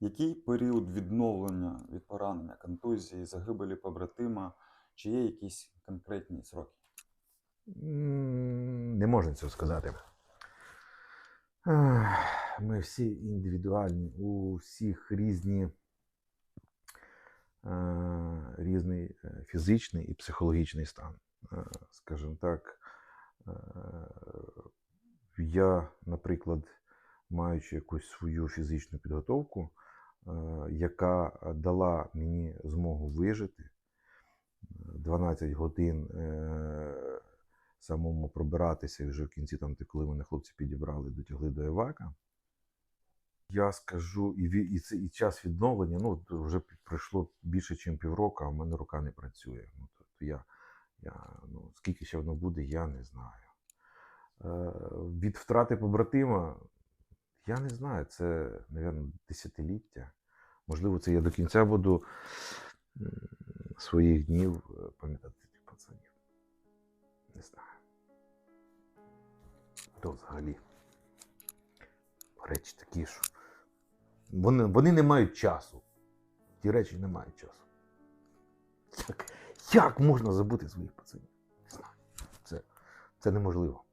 Який період відновлення від поранення, контузії, загибелі побратима? Чи є якісь конкретні сроки? Не можна цього сказати. Ми всі індивідуальні, у всіх різні, е, різний е, фізичний і психологічний стан. Е, Скажімо так, я, наприклад, маючи якусь свою фізичну підготовку, яка дала мені змогу вижити 12 годин е, самому пробиратися, і вже в кінці, там, коли мене хлопці підібрали, дотягли до Евака. Я скажу, і, і, це, і час відновлення, ну, вже пройшло більше, ніж півроку, а в мене рука не працює. Ну, тобто я, я, ну, скільки ще воно буде, я не знаю. Е, від втрати побратима, я не знаю, це, мабуть, десятиліття. Можливо, це я до кінця буду своїх днів е, пам'ятати цих пацанів. Не знаю. То взагалі. Речі такі, що. Вони, вони не мають часу. Ті речі не мають часу. Як, як можна забути своїх пацанів? Не знаю. Це, це неможливо.